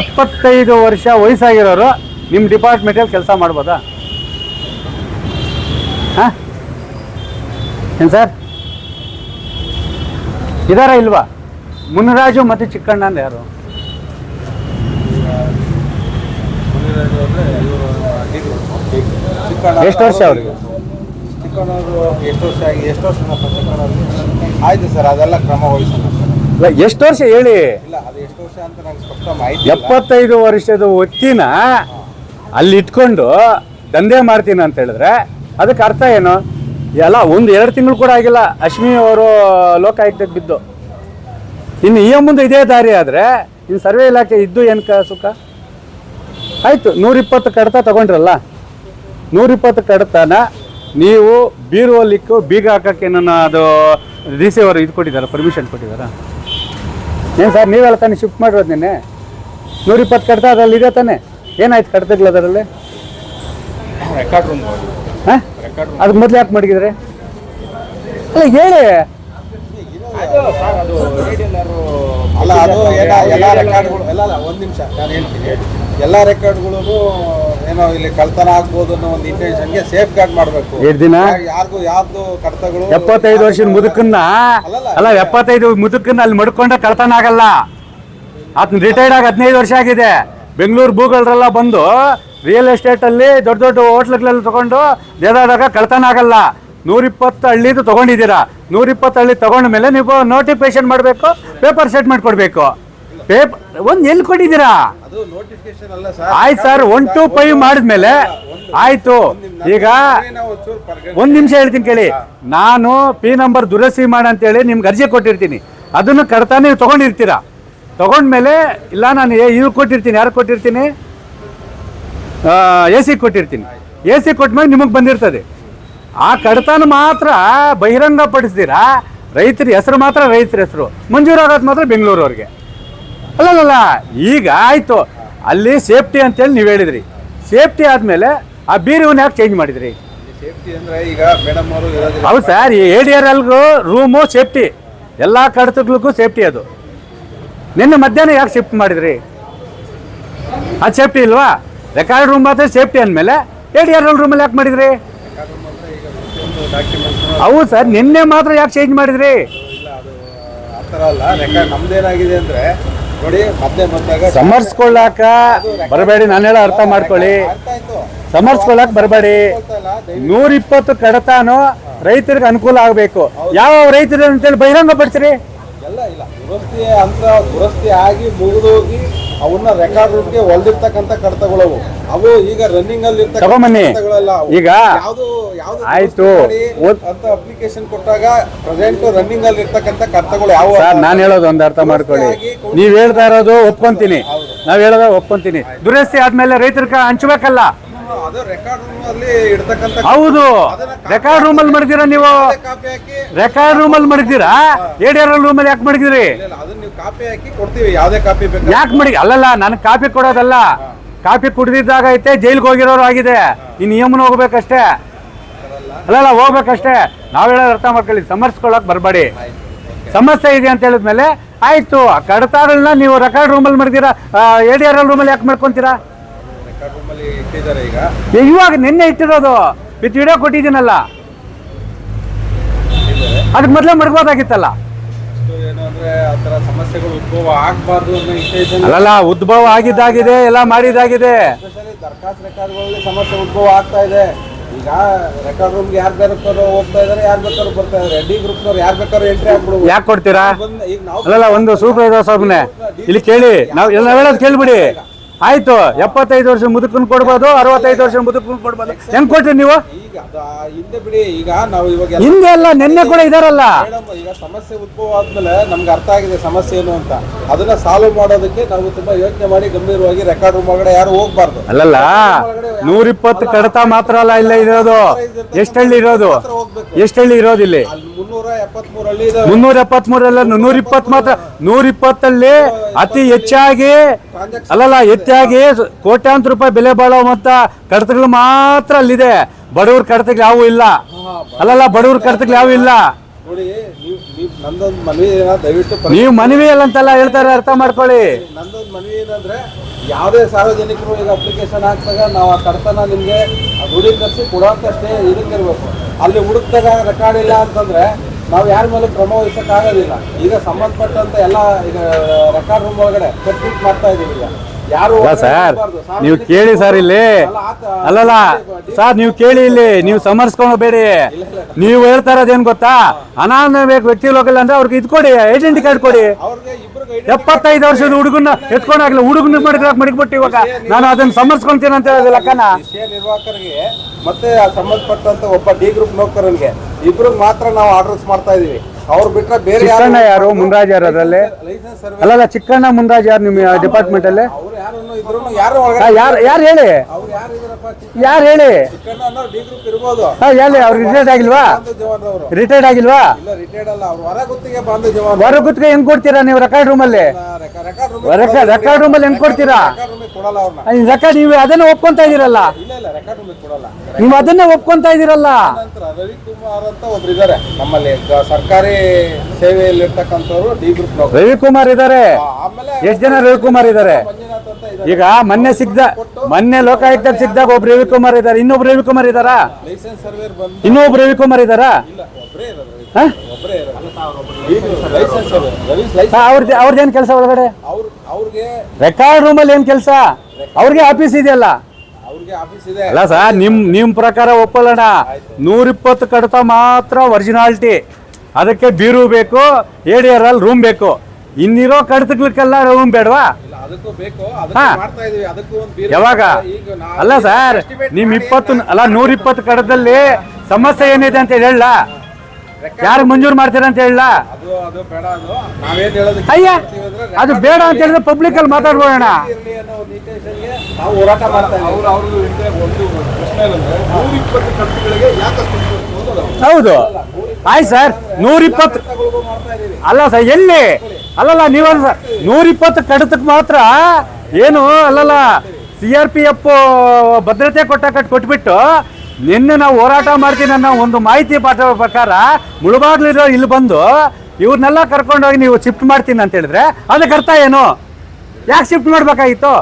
ಎಪ್ಪತ್ತೈದು ವರ್ಷ ವಯಸ್ಸಾಗಿರೋರು ನಿಮ್ಮ ಡಿಪಾರ್ಟ್ಮೆಂಟಲ್ಲಿ ಕೆಲಸ ಮಾಡ್ಬೋದಾ? ಹಾಂ? ಏನು ಸರ್? ಇದಾರ ಇಲ್ವಾ? ಮುನಿರಾಜು ಮತ್ತು ಚಿಕ್ಕಣ್ಣ ಅಂದ್ರೆ ಯಾರು? ಎಷ್ಟು ವರ್ಷ ಅವ್ರಿಗೆ. ಚಿಕ್ಕಣ್ಣವರು ಎಷ್ಟು ವರ್ಷ ಆಗಿ ಎಷ್ಟು ವರ್ಷ ಆಯ್ತು ಸರ್? ಅದೆಲ್ಲ ಕ್ರಮ ವಹಿಸೋಣ ಸರ್. ಇಲ್ಲ ಎಷ್ಟು ವರ್ಷ ಹೇಳಿ? ಇಲ್ಲ ಅದು ಎಷ್ಟು ವರ್ಷ ಅಂತ ನಂಗೆ ಸ್ಪಷ್ಟ ಮಾಹಿತಿ ಇಲ್ಲ. ಎಪ್ಪತ್ತೈದು ವರ್ಷದ ಒತ್ತಿನ ಅಲ್ಲಿ ಇಟ್ಕೊಂಡು ದಂಧೆ ಮಾಡ್ತೀನಿ ಅಂತ ಹೇಳಿದ್ರೆ ಅದಕ್ಕೆ ಅರ್ಥ ಏನು? ಎಲ್ಲ ಒಂದು ಎರಡು ತಿಂಗಳು ಕೂಡ ಆಗಿಲ್ಲ ಅಶ್ಮಿ ಅವರು ಲೋಕಾಯುಕ್ತಕ್ಕೆ ಬಿದ್ದು. ಇನ್ನು ಈ ಮುಂದೆ ಇದೇ ದಾರಿ ಆದರೆ ಇನ್ನು ಸರ್ವೆ ಇಲಾಖೆ ಇದ್ದು ಏನು ಕ ಸುಖ? ಆಯಿತು ನೂರಿಪ್ಪತ್ತು ಕಡತ ತಗೊಂಡ್ರಲ್ಲ? ನೂರಿಪ್ಪತ್ತು ಕಡತನ ನೀವು ಬೀರುವಲ್ಲಿಕ್ಕು ಬೀಗ ಹಾಕಕ್ಕೆ ನನ್ನ ಅದು ಡಿ ಸಿ ಅವರು ಇದು ಕೊಟ್ಟಿದ್ದಾರೆ ಪರ್ಮಿಷನ್ ಕೊಟ್ಟಿದ್ದಾರಾ. ಏನು ಸರ್ ನೀವೆಲ್ಲ ತಾನೆ ಶಿಫ್ಟ್ ಮಾಡಿರೋದು ನಿನ್ನೆ? ನೂರಿಪ್ಪತ್ತು ಕಡತ ಅದ್ರಲ್ಲಿ ಇದೆ ತಾನೆ? ಏನಾಯ್ತು ಕಡ್ತಗಳು ಅದರಲ್ಲಿ? ರೆಕಾರ್ಡ್ ರೂಮ್ ಹೋಗಿ ಹಾಂ? ಅದಕ್ಕೆ ಮೊದಲು ಯಾಕೆ ಮಾಡಿದ್ರೆ ಅಲ್ಲ ಹೇಳಿ. ಅಲ್ಲ ಅದು ಏನ ಎಲ್ಲ ರೆಕಾರ್ಡ್ಗಳು ಎಲ್ಲ ಅಲ್ಲ ಒಂದು ನಿಮಿಷ ನಾನು ಹೇಳ್ತೀನಿ. ಎಲ್ಲ ರೆಕಾರ್ಡ್ಗಳು ಏನೋ ಇಲ್ಲಿ ಕಳ್ತನ ಆಗ್ಬೋದು ಅನ್ನೋ ಒಂದು ಇಂಟೆನ್ಷನ್ಗೆ ಸೇಫ್ ಗಾರ್ಡ್ ಮಾಡಬೇಕು. ಎರಡು ದಿನ? ಯಾರಿಗೂ ಯಾರ್ದು ಕಡತಗಳು ಎಪ್ಪತ್ತೈದು ವರ್ಷದ ಮುದುಕನ್ನ. ಅಲ್ಲ ಎಪ್ಪತ್ತೈದು ಮುದುಕನ್ನ ಅಲ್ಲಿ ಮಡ್ಕೊಂಡ್ರೆ ಕಳ್ತನ ಆಗಲ್ಲ. ಆತನ ರಿಟೈರ್ಡ್ ಆಗಿ ಹದಿನೈದು ವರ್ಷ ಆಗಿದೆ. ಬೆಂಗಳೂರು ಭೂಗಳರೆಲ್ಲ ಬಂದು ರಿಯಲ್ ಎಸ್ಟೇಟಲ್ಲಿ ದೊಡ್ಡ ದೊಡ್ಡ ಹೋಟ್ಲ್ಗಳಲ್ಲಿ ತಗೊಂಡು ದೇದಾದಾಗ ಕಳ್ತನ ಆಗಲ್ಲ. ನೂರಿಪ್ಪತ್ತು ಹಳ್ಳಿದು ತೊಗೊಂಡಿದ್ದೀರಾ? ನೂರಿಪ್ಪತ್ತು ಹಳ್ಳಿ ತಗೊಂಡ ಮೇಲೆ ನೀವು ನೋಟಿಫಿಕೇಶನ್ ಮಾಡಬೇಕು ಪೇಪರ್ ಸೆಟ್ ಮಾಡಿಕೊಡ್ಬೇಕು. ಪೇಪರ್ ಒಂದು ಎಲ್ಲಿ ಕೊಟ್ಟಿದ್ದೀರಾ? ಆಯ್ತು ಸರ್ ಒನ್ ಟು ಫೈವ್ ಮಾಡಿದ್ಮೇಲೆ ಆಯ್ತು. ಈಗ ಒಂದ್ ನಿಮಿಷ ಹೇಳ್ತೀನಿ ಕೇಳಿ. ನಾನು ಪಿ ನಂಬರ್ ದುರಸ್ತಿ ಮಾಡ ಅಂತೇಳಿ ನಿಮ್ಗೆ ಅರ್ಜಿ ಕೊಟ್ಟಿರ್ತೀನಿ. ಅದನ್ನು ಕಡತ ನೀವು ತಗೊಂಡಿರ್ತೀರಾ? ತಗೊಂಡ್ಮೇಲೆ ಇಲ್ಲ ನಾನು ಇದು ಕೊಟ್ಟಿರ್ತೀನಿ. ಯಾರು ಕೊಟ್ಟಿರ್ತೀನಿ? ಎ ಸಿ ಕೊಟ್ಟಿರ್ತೀನಿ. ಎ ಸಿ ಕೊಟ್ಟಮೇಲೆ ನಿಮಗೆ ಬಂದಿರ್ತದೆ. ಆ ಕಡತನ ಮಾತ್ರ ಬಹಿರಂಗಪಡಿಸ್ತೀರಾ? ರೈತರ ಹೆಸರು ಮಾತ್ರ ರೈತರ ಹೆಸರು. ಮಂಜೂರಾಗೋದು ಮಾತ್ರ ಬೆಂಗಳೂರವ್ರಿಗೆ. ಅಲ್ಲಲ್ಲ ಈಗ ಆಯಿತು. ಅಲ್ಲಿ ಸೇಫ್ಟಿ ಅಂತೇಳಿ ನೀವು ಹೇಳಿದ್ರಿ. ಸೇಫ್ಟಿ ಆದಮೇಲೆ ಆ ಬೀರುವನ್ನ ಯಾಕೆ ಚೇಂಜ್ ಮಾಡಿದ್ರಿ? ಹೌದು ಸರ್ ಆರ್ ಎಲ್ಗೂ ರೂಮು ಸೇಫ್ಟಿ ಎಲ್ಲ ಕಡತಗಳಿಗೂ ಸೇಫ್ಟಿ ಅದು. ನಿನ್ನೆ ಮಧ್ಯಾಹ್ನ ಯಾಕೆ ಶಿಫ್ಟ್ ಮಾಡಿದ್ರಿ? ಅದು ಸೇಫ್ಟಿ ಇಲ್ವಾ? ರೆಕಾರ್ಡ್ ರೂಮ್ ಮಾತ್ರ ಸೇಫ್ಟಿ ಅಂದಮೇಲೆ ಎ ಡಿ ಆರ್ ಎಲ್ ರೂಮಲ್ಲಿ ಯಾಕೆ ಮಾಡಿದ್ರಿ? ಹೌದು ಸರ್, ನಿನ್ನೆ ಮಾತ್ರ ಯಾಕೆ ಚೇಂಜ್ ಮಾಡಿದ್ರಿ? ನಮ್ದೇನಾಗಿದೆ ಅಂದ್ರೆ ಸಮರ್ಸ್ಕೊಳ್ಳಾಕ ಬರಬೇಡಿ ನಾನು ಹೇಳೋ ಅರ್ಥ ಮಾಡ್ಕೊಳ್ಳಿ. ಸಮರ್ಸ್ಕೊಳ್ಳಾಕ ಬರಬೇಡಿ. ನೂರ ಇಪ್ಪತ್ತು ನೂರಿಪ್ಪತ್ತು ಕಡತಾನು ರೈತರಿಗೆ ಅನುಕೂಲ ಆಗಬೇಕು. ಯಾವ ರೈತರು ಅಂತೇಳಿ ಬಹಿರಂಗ ಪಡಿಸ್ರಿ? ಅವನ್ನ ರೆಕಾರ್ಡ್ ರೂಟ್ಗೆ ಹೊಲ್ದಿರ್ತಕ್ಕಂಥ ಕಡತಗಳವು. ಅವು ಈಗ ರನ್ನಿಂಗ್ ಅಲ್ಲಿ ತಗೊಂಬನ್ನಿ. ಈಗ ಯಾವ್ದು ಯಾವ್ದು ಆಯ್ತು. ಅಂತ ಅಪ್ಲಿಕೇಶನ್ ಕೊಟ್ಟಾಗ ಪ್ರೆಸೆಂಟ್ ರನ್ನಿಂಗ್ ಅಲ್ಲಿ ಇರ್ತಕ್ಕಂಥ ಕರ್ತಗಳು ಯಾವ ನಾನು ಹೇಳೋದು ಒಂದು ಅರ್ಥ ಮಾಡ್ಕೊಳ್ಳಿ. ನೀವ್ ಹೇಳ್ತಾ ಇರೋದು ಒಪ್ಕೊಂತೀನಿ. ನಾವು ಹೇಳೋದು ಒಪ್ಕೊಂತೀನಿ. ದುರಸ್ತಿ ಆದ್ಮೇಲೆ ರೈತರಿಗೆ ಹಂಚ್ಬೇಕಲ್ಲ. ರೆಕಾರ್ಡ್ ರೂಮ್ ಅಲ್ಲಿ ಹೌದು. ರೆಕಾರ್ಡ್ ರೂಮಲ್ಲಿ ನೀವು? ರೆಕಾರ್ಡ್ ರೂಮಲ್ಲಿ ಮಾಡಿದ್ದೀರಾ? ಎ ಡಿ ಆರ್ ಅಲ್ಲಿ ರೂಮಲ್ಲಿ ಯಾಕೆ ಮಾಡಿದ್ದೀರಿ ನೀವು ಹಾಕಿ ಕೊಡ್ತೀವಿ. ಯಾವ್ದೇ ಕಾಪಿ ಬೇಕು ಯಾಕೆ ಮಾಡಿ ಅಲ್ಲಲ್ಲ ನನಗೆ ಕಾಪಿ ಕೊಡೋದಲ್ಲ. ಕಾಪಿ ಕುಡಿದಿದ್ದಾಗ ಐತೆ ಜೈಲ್ಗೆ ಹೋಗಿರೋರು ಆಗಿದೆ. ಈ ನಿಯಮನ ಹೋಗ್ಬೇಕಷ್ಟೇ. ಅಲ್ಲಲ್ಲ ಹೋಗ್ಬೇಕಷ್ಟೇ. ನಾವ್ ಹೇಳೋದು ಅರ್ಥ ಮಾಡ್ಕೊಳ್ಳಿ. ಸಮರ್ಸ್ಕೊಳಕ್ ಬರಬೇಡಿ. ಸಮಸ್ಯೆ ಇದೆ ಅಂತ ಹೇಳಿದ್ಮೇಲೆ ಆಯ್ತು. ಆ ಕಡತಾಗಳನ್ನ ನೀವು ರೆಕಾರ್ಡ್ ರೂಮಲ್ಲಿ ಮಾಡಿದೀರಾ ಎ ಡಿ ಆರ್ ಎಲ್ ರೂಮಲ್ಲಿ ಯಾಕೆ ಮಾಡ್ಕೊಂತೀರಾ? ರೆಕಾರ್ಡ್ ರೂಮ್ ಅಲ್ಲಿ ಇಟ್ಟಿದ್ದಾರೆ ಈಗ. ಇವಾಗ ನಿನ್ನೆ ಇಟ್ಟಿರೋದು. With video ಕೊಟ್ಟಿದ್ದೀನಲ್ಲ. ಅದಕ್ಕೆ ಮೊದಲೇ ಥರ ಸಮಸ್ಯೆಗಳು ಉದ್ಭವ ಆಗಬಾರ್ದು ಅಲ್ಲಲ್ಲ ಉದ್ಭವ ಆಗಿದ್ದಾಗಿದೆ ಎಲ್ಲ ಮಾಡಿದಾಗಿದೆ ಎಸ್ಪೆಷಲಿ ದರ್ಖಾಸ್ತ್ ರೆಕಾರ್ಡ್ಗಳಲ್ಲಿ ಸಮಸ್ಯೆ ಉದ್ಭವ ಆಗ್ತಾ ಇದೆ. ಈಗ ರೆಕಾರ್ಡ್ ರೂಮ್ಗೆ ಯಾರು ಬೇಕಾದ್ರು ಹೋಗ್ತಾ ಇದಾರೆ ಯಾರು ಬೇಕಾದ್ರೂ ಬರ್ತಾ ಇದಾರೆ? ಡಿ ಗ್ರೂಪ್ನವ್ರು ಯಾರು ಬೇಕಾದ್ರು ಎಂಟ್ರಿ ಆಗ್ಬಿಡ್ಬೋದು. ಯಾಕೆ ಕೊಡ್ತೀರಾ? ಅಲ್ಲಲ್ಲ ಒಂದು ಸೂಪರ್ವೈಸರ್ ಸಾಬ್ನೆ ಇಲ್ಲಿ ಕೇಳಿ. ನಾವು ಎಲ್ಲ ಹೇಳೋದು ಕೇಳ್ಬಿಡಿ. ಆಯ್ತು ಎಪ್ಪತ್ತೈದು ವರ್ಷ ಮುದುಕನ್ ಕೊಡ್ಬೋದು ಅರವತ್ತೈದು ವರ್ಷ ಮುದುಕನ್ ಕೊಡ್ಬೋದು. ಹೆಂಗ್ ಕೊಟ್ರಿ ನೀವು? ಈಗ ಹಿಂದೆ ಬಿಡಿ ಈಗ ನಾವು ಇವಾಗ ಹಿಂದೆ ಅಲ್ಲ ನಿನ್ನೆ ಕೂಡ ಇದಾರಲ್ಲ. ಮೇಡಮ್ ಈಗ ಸಮಸ್ಯೆ ಉದ್ಭವ ಆದ್ಮೇಲೆ ನಮ್ಗೆ ಅರ್ಥ ಆಗಿದೆ ಸಮಸ್ಯೆ ಏನು ಅಂತ. ಅದನ್ನ ಸಾಲ್ವ್ ಮಾಡೋದಕ್ಕೆ ನಾವು ತುಂಬಾ ಯೋಚನೆ ಮಾಡಿ ಗಂಭೀರವಾಗಿ ರೆಕಾರ್ಡ್ ರೂಮ್ ಒಳಗಡೆ ಯಾರು ಹೋಗ್ಬಾರ್ದು. ಅಲ್ಲಲ್ಲ ನೂರಿಪ್ಪತ್ತು ಕಡತ ಮಾತ್ರ ಅಲ್ಲ ಇಲ್ಲ ಇರೋದು. ಎಷ್ಟು ಹಳ್ಳಿ ಇರೋದು? ಎಷ್ಟು ಹಳ್ಳಿ ಇರೋದು ಇಲ್ಲಿ? ಮುನ್ನೂರ ಎಪ್ಪತ್ ಮೂರಲ್ಲ ಇದಾವೆ. ಮುನ್ನೂರ ಎಪ್ಪತ್ಮೂರಲ್ಲ ನೂರ ಇಪ್ಪತ್ತು ಮಾತ್ರ ನೂರ ಇಪ್ಪತ್ತಲ್ಲಿ ಅತಿ ಹೆಚ್ಚಾಗಿ ಅಲ್ಲಲ್ಲ ಹೆಚ್ಚಾಗಿ ಕೋಟ್ಯಾಂತರ ರೂಪಾಯಿ ಬೆಲೆ ಬಾಳುವಂತ ಕಡತಗಳು ಮಾತ್ರ ಅಲ್ಲಿದೆ. ಬಡವ್ರ ಕಡತಗಳು ಯಾವ ಇಲ್ಲ. ಅಲ್ಲಲ್ಲ ಬಡವ್ರ ಕಡತಗಳು ಯಾವ ಇಲ್ಲ. ನೀವು ಮನವಿ ಇಲ್ಲ ಅಲ್ಲಂತೆಲ್ಲ ಹೇಳ್ತಾರೆ ಅರ್ಥ ಮಾಡ್ಕೊಳ್ಳಿ. ನಂದೊಂದು ಮನವಿ ಏನಂದ್ರೆ ಯಾವುದೇ ಸಾರ್ವಜನಿಕರು ಈಗ ಅಪ್ಲಿಕೇಶನ್ ಹಾಕ್ದಾಗ ನಾವು ಆ ಕಡತನ ನಿಮಗೆ ದೃಢೀಕರಿಸಿ ಕೊಡುವಂತಷ್ಟೇ ಇದಕ್ಕಿರ್ಬೇಕು. ಅಲ್ಲಿ ಹುಡುಕ್ದಾಗ ರೆಕಾರ್ಡ್ ಇಲ್ಲ ಅಂತಂದ್ರೆ ನಾವು ಯಾರ ಮೇಲೆ ಕ್ರಮ ವಹಿಸಕ್ಕಾಗೋದಿಲ್ಲ. ಈಗ ಸಂಬಂಧಪಟ್ಟಂತ ಎಲ್ಲ ಈಗ ರೆಕಾರ್ಡ್ ರೂಮ್ ಒಳಗಡೆ ಚೆಕ್ ಮಾಡ್ತಾ ಇದೀವಿ ಈಗ. ಅಲ್ಲ ಸರ್ ನೀವು ಕೇಳಿ ಸರ್ ಇಲ್ಲಿ. ಅಲ್ಲಲ್ಲ ಸರ್ ನೀವು ಕೇಳಿ ಇಲ್ಲಿ ನೀವು ಸಮರ್ಸ್ಕೊಂಡು ಬೇಡಿ. ನೀವು ಹೇಳ್ತಾ ಇರೋದೇನ್ ಗೊತ್ತಾ? ಅನಾನುಭವಿಕ ವ್ಯಕ್ತಿ ಲೋಕಲ್ ಅಂದ್ರೆ ಅವ್ರಿಗೆ ಇದು ಕೊಡಿ ಐಡೆಂಟಿ ಕಾರ್ಡ್ ಕೊಡಿ. ಎಪ್ಪತ್ತೈದು ವರ್ಷದ ಹುಡುಗನ ಎತ್ಕೊಂಡಾಗ್ಲಿ ಹುಡುಗನ ಮಡಿಕ್ ಮಡಿಕ್ಬಿಟ್ಟು ಇವಾಗ. ನಾನು ಅದನ್ನ ಸಮರ್ಸ್ಕೊಂತೀನಿ ಅಂತ ಹೇಳಿದ ಲೆಕ್ಕನ ನಿರ್ವಾಹಕರಿಗೆ ಮತ್ತೆ ಸಂಬಂಧಪಟ್ಟಂತ ಒಬ್ಬ ಡಿ ಗ್ರೂಪ್ ನೌಕರರಿಗೆ ಇಬ್ರಿಗೆ ಮಾತ್ರ ನಾವು ಆರ್ಡರ್ಸ್ ಮಾಡ್ತಾ ಇದೀವಿ. ಅವ್ರು ಬಿಟ್ರೆ ಬೇರೆ ಯಾರು ಮುಂದ್ರಾಜ್ ಯಾರು? ಅದರಲ್ಲಿ? ಅಲ್ಲಲ್ಲ ಚಿಕ್ಕಣ್ಣ ಮುಂದ್ರಾಜ್ ಯಾರು ನಿಮ್ಮ ಡಿಪಾರ್ಟ್ಮೆಂಟ್ ಅಲ್ಲಿ ಯಾರು ಯಾರು ಹೇಳಿ? ಯಾರು ಹೇಳಿ? ಹಾ ಹೇಳಿ ಅವ್ರು ರಿಟೈರ್ಡ್ ಆಗಿಲ್ವಾ? ರಿಟೈರ್ಡ್ ಆಗಿಲ್ವಾ? ಹೊರ ಗುತ್ತಿಗೆ ಹೆಂಗ್ ಕೊಡ್ತೀರಾ ನೀವು ರೆಕಾರ್ಡ್ ರೂಮ್ ಅಲ್ಲಿ? Record room record record room ಅಲ್ಲಿ ಹೆಂಗ್ ಕೊಡ್ತೀರಾ? ರೆಕಾರ್ಡ್ ನೀವು ಅದನ್ನ ಒಪ್ಕೊಂತ ಇದೀರಲ್ಲ ನೀವು ಅದನ್ನೇ ಒಪ್ಕೊಂತ ಇದೀರಲ್ಲ ನಂತರ ರವಿಕುಮಾರ್ ಅಂತ ಒಬ್ರು ಇದಾರೆ ನಮ್ಮಲ್ಲಿ. ಸರ್ಕಾರಿ ಸೇವೆಯಲ್ಲಿ ಇರ್ತಕ್ಕಂಥವ್ರು ಡಿ ಗ್ರೂಪ್ ರವಿಕುಮಾರ್ ಇದಾರೆ ಎಷ್ಟು ಜನ ರವಿಕುಮಾರ್ ಇದಾರೆ ಇದ್ದಾರೆ ಈಗ ಮೊನ್ನೆ ಸಿಗ್ದ, ಮೊನ್ನೆ ಲೋಕಾಯುಕ್ತ ಸಿಗ್ದಾಗ ಒಬ್ರು ರವಿಕುಮಾರ್ ಇದಾರೆ ಇನ್ನೊಬ್ರು ರವಿಕುಮಾರ್ ಇದಾರಾ ಇನ್ನೊಬ್ರು ರವಿಕುಮಾರ್ ಇದಾರಾ ಅವ್ರದ್ದು, ಅವ್ರದ್ದೇನ್ ಕೆಲಸ ಒಳಗಡೆ? ರೆಕಾರ್ಡ್ ರೂಮ್ ಅಲ್ಲಿ ಏನ್ ಕೆಲಸ? ಅವ್ರಿಗೆ ಆಫೀಸ್ ಇದೆಯಲ್ಲ? ಅಲ್ಲ ಸರ್ ನಿಮ್ ನಿಮ್ ಪ್ರಕಾರ ಒಪ್ಪಲ್ಲಣ್ಣ ನೂರಿಪ್ಪತ್ತು ಕಡತ ಮಾತ್ರ ಒರಿಜಿನಾಲಿಟಿ ಅದಕ್ಕೆ ಬೀರು ಬೇಕು ಏಡಿಯರ್ ಅಲ್ಲಿ ರೂಮ್ ಬೇಕು. ಇನ್ನಿರೋ ಕಡತಕ್ಕೆಲ್ಲ ರೂಮ್ ಬೇಡವಾ? ಇಲ್ಲ ಅದಕ್ಕೂ ಬೇಕು ಹಾ. ಮಾಡ್ತಾ ಇದೀವಿ ಅದಕ್ಕೂ ಒಂದು ಯಾವಾಗ? ಅಲ್ಲ ಸರ್ ನಿಮ್ ಇಪ್ಪತ್ತು ಅಲ್ಲ ನೂರಿಪ್ಪತ್ತು ಕಡದಲ್ಲಿ ಸಮಸ್ಯೆ ಏನಿದೆ ಅಂತ ಹೇಳ ಯಾರು ಮಂಜೂರು ಮಾಡ್ತೀರ ಅಂತ ಹೇಳ ಅದು ಅದು ಬೇಡ ಅದು ನಾವೇನ್ ಹೇಳೋದಕ್ಕೆ ಅಯ್ಯ ಅದು ಬೇಡ ಅಂತ ಹೇಳಿದ್ರೆ ಪಬ್ಲಿಕ್ ಅಲ್ಲಿ ಮಾತಾಡ್ಬೋಣ. ಹೋರಾಟ ಮಾಡ್ತಾ ಹೌದು. ಆಯ್ತು ಸರ್ ನೂರಿಪ್ಪತ್ತು ಅಲ್ಲ ಸರ್ ಎಲ್ಲಿ? ಅಲ್ಲಲ್ಲ, ನೀವು ನೂರಿಪ್ಪತ್ತು ಕಡತಕ್ಕೆ ಮಾತ್ರ ಏನು ಅಲ್ಲಲ್ಲ ಸಿ ಆರ್ ಪಿ ಎಫ್ ಭದ್ರತೆ ಕೊಟ್ಟ ಕಟ್ ಕೊಟ್ಬಿಟ್ಟು ನಿನ್ನೆ ನಾವು ಹೋರಾಟ ಮಾಡ್ತೀನಿ ಅನ್ನೋ ಒಂದು ಮಾಹಿತಿ ಪಾಠ ಪ್ರಕಾರ ಮುಳುಬಾಗ್ಲಿರೋ ಇಲ್ಲಿ ಬಂದು ಇವ್ರನ್ನೆಲ್ಲ ಕರ್ಕೊಂಡೋಗಿ ನೀವು ಶಿಫ್ಟ್ ಮಾಡ್ತೀನಿ ಅಂತ ಹೇಳಿದ್ರೆ ಅದಕ್ಕೆ ಅರ್ಥ ಏನು? ಯಾಕೆ ಶಿಫ್ಟ್ ಮಾಡ್ಬೇಕಾಗಿತ್ತು?